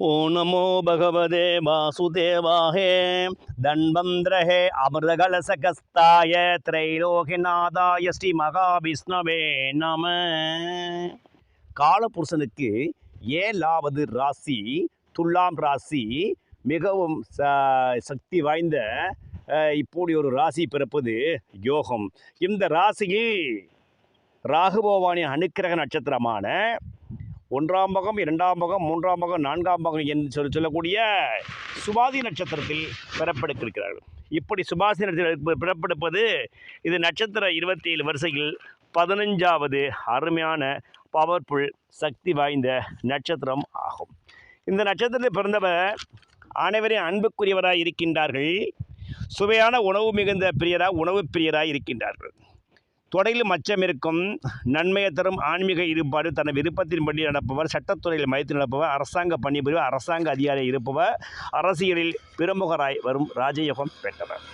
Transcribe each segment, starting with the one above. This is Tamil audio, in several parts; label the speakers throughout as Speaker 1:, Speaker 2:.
Speaker 1: ஓனமோ நமோ பகவதே வாசுதேவாஹே தன்வந்திரஹே அமிர்தகலசகஸ்தாய திரைலோகிநாதாய ஸ்ரீ மகாவிஷ்ணவே நம காலபுருஷனுக்கு ஏழாவது ராசி துலாம் ராசி மிகவும் ச- சக்தி வாய்ந்த அஹ், இப்படி ஒரு ராசி பிறப்பது யோகம். இந்த ராசியில் ராகுபவானி அனுக்கிரக நட்சத்திரமான ஒன்றாம் பகம் இரண்டாம் பகம் மூன்றாம் பகம் நான்காம் பகம் என்று சொல்லி சொல்லக்கூடிய சுபாதி நட்சத்திரத்தில் பிறப்பெடுக்கிறார்கள் இப்படி சுபாசி நட்சத்திரத்தில் பிறப்பெடுப்பது இது நட்சத்திர இருபத்தி ஏழு வரிசையில் பதினஞ்சாவது அருமையான பவர்ஃபுல் சக்தி வாய்ந்த நட்சத்திரம் ஆகும். இந்த நட்சத்திரத்தில் பிறந்தவர் அனைவரையும் அன்புக்குரியவராக இருக்கின்றார்கள். சுவையான உணவு மிகுந்த பிரியராக உணவு பிரியராக இருக்கின்றார்கள். தொடையில் மச்சம் இருக்கும். நன்மையை தரும் ஆன்மீக ஈடுபாடு தன் விருப்பத்தின்படி நடப்பவர் சட்டத்துறையில் மயத்து நடப்பவர் அரசாங்க பணிபுரிவர் அரசாங்க அதிகாரி இருப்பவர் அரசியலில் பிரமுகராய் வரும் ராஜயோகம் பெற்றவர்.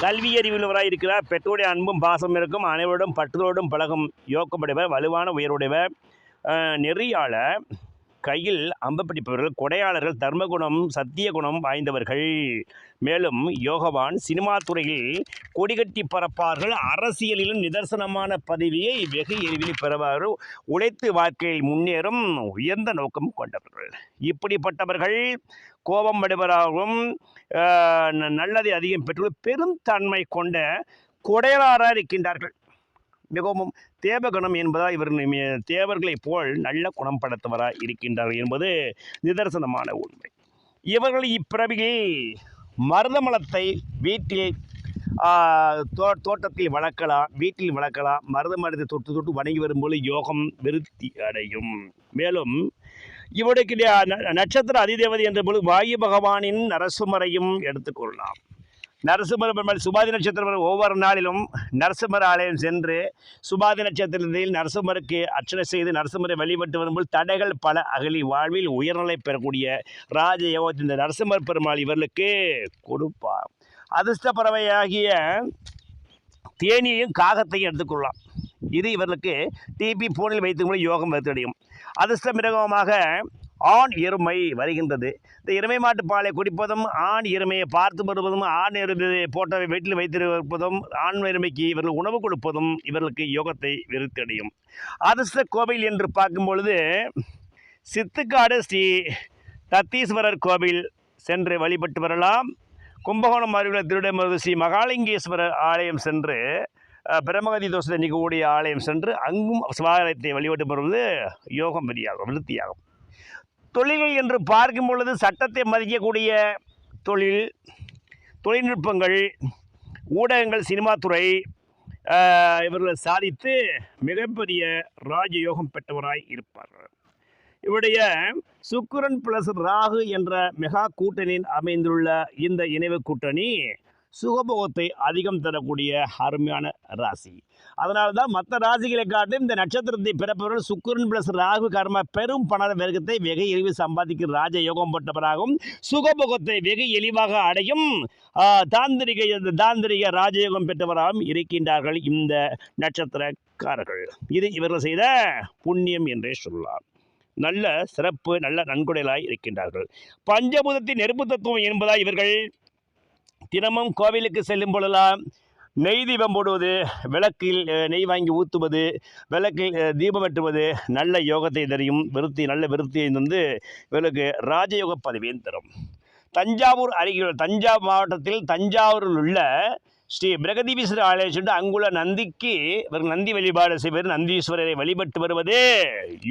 Speaker 1: கல்வி இருக்கிறார். பெற்றோருடைய அன்பும் பாசம் இருக்கும். அனைவரோடும் பற்றுதலோடும் பழகும் யோகமுடையவர் வலுவான உயருடையவர் நெறியாளர் கையில் அம்பு பிடிப்பவர்கள் கொடையாளர்கள் தர்மகுணம் சத்திய குணம் வாய்ந்தவர்கள். மேலும் யோகவான் சினிமா துறையில் கொடிகட்டி பறப்பார்கள். அரசியலிலும் நிதர்சனமான பதவியை வெகு எளிதில் பெறுவார். உழைத்து வாழ்க்கையில் முன்னேறும் உயர்ந்த நோக்கம் கொண்டவர்கள். இப்படிப்பட்டவர்கள் கோபம் அடைவராகவும் ந- நல்லதை அதிகம் பெற்று பெருந்தன்மை கொண்ட கொடையாளராக இருக்கின்றார்கள். மிகவும் தேவகுணம் என்பதால் இவர் தேவர்களைப் போல் நல்ல குணம் படைத்தவராக இருக்கின்றார்கள் என்பது நிதர்சனமான உண்மை. இவர்கள் இப்பிறவியில் மருதமலத்தை வீட்டில் தோ தோட்டத்தில் வளர்க்கலாம் வீட்டில் வளர்க்கலாம் மருத மரத்தை தொட்டு தொட்டு வணங்கி வரும்போது யோகம் விருத்தி அடையும். மேலும் இவருடைய நட்சத்திர அதிதேவதை என்ற பொழுது வாயு பகவானின் நரசுமரையும் எடுத்துக்கொள்ளலாம் நரசிம்மர் பெருமாள் சுபாதி நட்சத்திரம் ஒவ்வொரு நாளிலும் நரசிம்மர் ஆலயம் சென்று சுபாதி நட்சத்திரத்தில் நரசிம்மருக்கு அர்ச்சனை செய்து நரசிம்மரை வழிபட்டு வரும்போது தடைகள் பல அகலி வாழ்வில் உயர்நிலை பெறக்கூடிய ராஜயோகத்தின் இந்த நரசிம்மர் பெருமாள் இவர்களுக்கு கொடுப்பார். அதிர்ஷ்ட பறவையாகிய தேனியையும் காகத்தையும் எடுத்துக்கொள்ளலாம். இது இவர்களுக்கு டிபி போனில் வைத்து யோகம் வருத்தடையும் அதிர்ஷ்ட மிருகமாக ஆண் எருமை வருகின்றது. இந்த எருமை மாட்டு பாலை குடிப்பதும் ஆண் எருமையை பார்த்து வருவதும் ஆண் எருமையை போட்டவை வீட்டில் வைத்திருப்பதும் ஆண் எருமைக்கு இவர்கள் உணவு கொடுப்பதும் இவர்களுக்கு யோகத்தை விருத்தடையும். அதிர்ஷ்ட கோவில் என்று பார்க்கும் பொழுது சித்துக்காடு ஸ்ரீ தத்தீஸ்வரர் கோவில் சென்று வழிபட்டு வரலாம். கும்பகோணம் அருகில் திருடமருது ஸ்ரீ மகாலிங்கேஸ்வரர் ஆலயம் சென்று பிரமகதி தோஷத்தை நீக்கக்கூடிய ஆலயம் சென்று அங்கும் சிவாலயத்தை வழிபட்டு வருவது யோகம் வெளியாகும் விருத்தியாகும். தொழில்கள் என்று பார்க்கும் பொழுது சட்டத்தை மதிக்கக்கூடிய தொழில் தொழில்நுட்பங்கள் ஊடகங்கள் சினிமா துறை ஆஹ், சாதித்து மிகப்பெரிய ராஜயோகம் பெற்றவராய் இருப்பார்கள். இவருடைய சுக்கரன் பிளஸ் ராகு என்ற மெகா கூட்டணியில் அமைந்துள்ள இந்த இணைவு கூட்டணி சுகபோகத்தை அதிகம் தரக்கூடிய அருமையான ராசி. அதனால தான் மற்ற ராசிகளை காட்டும் இந்த நட்சத்திரத்தை பிறப்பவர்கள் சுக்கிரன் பிளஸ் ராகு கர்ம பெரும் பண வர்க்கத்தை வெகு எளிவு சம்பாதிக்கும் ராஜ யோகம் பெற்றவராகவும் சுகபோகத்தை வெகு எளிவாக அடையும் தாந்திரிக தாந்திரிக ராஜயோகம் பெற்றவராகவும் இருக்கின்றார்கள் இந்த நட்சத்திரக்காரர்கள். இது இவர்கள் செய்த புண்ணியம் என்றே சொல்லலாம். நல்ல சிறப்பு நல்ல நன்கொடைகளாய் இருக்கின்றார்கள். பஞ்சபூதத்தின் நெருப்பு தத்துவம் என்பதால் இவர்கள் தினமும் கோவிலுக்கு செல்லும் பொழுதெல்லாம் நெய் தீபம் போடுவது விளக்கில் நெய் வாங்கி ஊற்றுவது விளக்கில் தீபம் வெட்டுவது நல்ல யோகத்தை தரும். விருத்தி நல்ல விருத்தியை வந்து இவர்களுக்கு ராஜயோக பதவியும் தரும். தஞ்சாவூர் அருகில் தஞ்சாவூர் மாவட்டத்தில் தஞ்சாவூரில் உள்ள ஸ்ரீ பிரகதீபீஸ்வரர் ஆலயம் சென்று அங்குள்ள நந்திக்கு இவர்கள் நந்தி வழிபாடு செய்வது நந்தீஸ்வரரை வழிபட்டு வருவது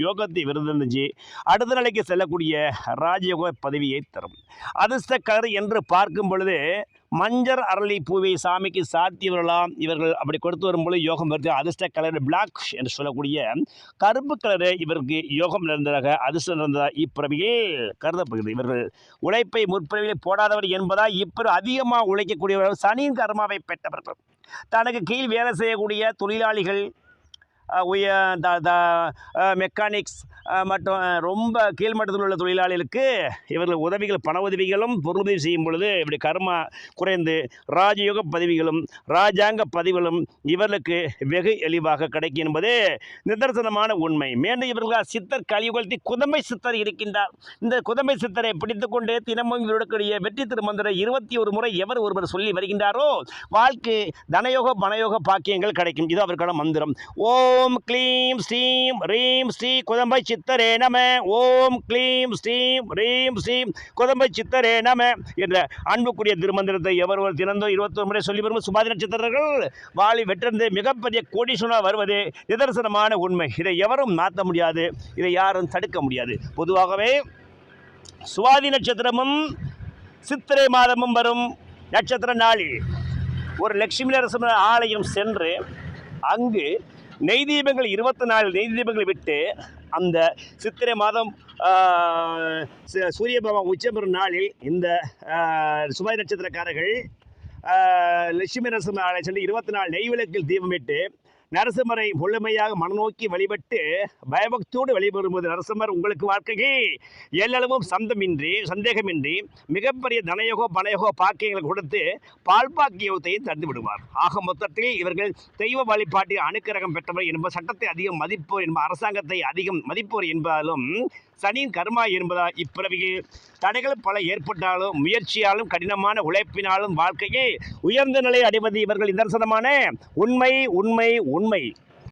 Speaker 1: யோகத்தை விருந்திருந்துச்சு அடுத்த நிலைக்கு செல்லக்கூடிய ராஜயோக பதவியை தரும். அதிர்ஷ்ட கலர் என்று பார்க்கும் பொழுது மஞ்சள் அரளி பூவை சாமிக்கு சாத்தியவர்களாம். இவர்கள் அப்படி கொடுத்து வரும்போது யோகம் வருது. அதிர்ஷ்ட கலர் பிளாக் என்று சொல்லக்கூடிய கருப்பு கலரு இவருக்கு யோகம் நிறைந்ததாக அதிர்ஷ்டம் நிறைந்ததாக இப்பிறவியில் கருதப்படுகிறது. இவர்கள் உழைப்பை முற்பிறவியில் போடாதவர் என்பதால் இப்பிறகு அதிகமாக உழைக்கக்கூடியவர்கள் சனியின் கர்மாவை பெற்றவர்கள். தனக்கு கீழ் வேலை செய்யக்கூடிய தொழிலாளிகள் உய த த மெக்கானிக்ஸ் மற்றும் ரொம்ப கீழ்மட்டத்தில் உள்ள தொழிலாளிகளுக்கு இவர்கள் உதவிகள் பண உதவிகளும் பொருளுதவி செய்யும் பொழுது இப்படி கர்மா குறைந்து ராஜயோக பதவிகளும் ராஜாங்க பதவிகளும் இவர்களுக்கு வெகு எளிவாக கிடைக்கும் என்பது நிதர்சனமான உண்மை. மேலும் இவர்கள் சித்தர் கழிவுகழ்த்தி குதம்பை சித்தர் இருக்கின்றார். இந்த குதம்பை சித்தரை பிடித்துக்கொண்டு தினமும் இவருடைய வெற்றி திருமந்திர இருபத்தி ஒரு முறை எவர் ஒருவர் சொல்லி வருகின்றாரோ வாழ்க்கை தனயோக பணயோக பாக்கியங்கள் கிடைக்கும். இது அவருக்கான மந்திரம். ஓ ஓம் க்ளீம் ஸ்ரீம் ரீம் ஸ்ரீ குதம்பை சித்தரே நம. ஓம் க்ளீம் ஸ்ரீம் ரீம் ஸ்ரீம் குதம்பை சித்தரே நம என்ற அன்புக்குரிய திருமந்திரத்தை எவர் ஒரு தினந்தோ இருபத்தொரு முறை சொல்லி வரும் சுபாதி நட்சத்திரர்கள் வாழி வெற்றிருந்து மிகப்பெரிய கோடீஸ்வரனாக வருவது நிதர்சனமான உண்மை. இதை எவரும் மாற்ற முடியாது இதை யாரும் தடுக்க முடியாது. பொதுவாகவே சுவாதி நட்சத்திரமும் சித்திரை மாதமும் வரும் நட்சத்திர நாளில். ஒரு லட்சுமி நரசிம்ம ஆலயம் சென்று அங்கு நெய் தீபங்கள் இருபத்தி நாலு நெய் தீபங்களை விட்டு அந்த சித்திரை மாதம் சு- சூரிய பகவான் உச்சம் பெறும் நாளில் இந்த ஆஹ், நட்சத்திரக்காரர்கள் லட்சுமி நரசிம்ம சொல்லி சென்று இருபத்தி நாலு நெய் விளக்கில் தீபமிட்டு நரசிம்மரை முழுமையாக மனநோக்கி வழிபட்டு பயபக்தியோடு வழிபடும்போது நரசிம்மர் உங்களுக்கு வாழ்க்கைக்கு எல்லளவும் சந்தமின்றி சந்தேகமின்றி மிகப்பெரிய தனயோகோ பனயோகோ பாக்கியங்களை கொடுத்து பால் பாக்கியத்தையும் தந்து விடுவார். ஆக மொத்தத்தில் இவர்கள் தெய்வ வழிபாட்டில் அனுக்கிரகம் பெற்றவர் என்ப சட்டத்தை அதிகம் மதிப்போர் என்ப அரசாங்கத்தை அதிகம் மதிப்போர் என்பதாலும் சனியின் கர்மா என்பதால் இப்பிறவியில் தடைகள் பல ஏற்பட்டாலும் முயற்சியாலும் கடினமான உழைப்பினாலும் வாழ்க்கையை உயர்ந்த நிலை அடைவது இவர்கள் நிதர்சனமான உண்மை உண்மை உண்மை.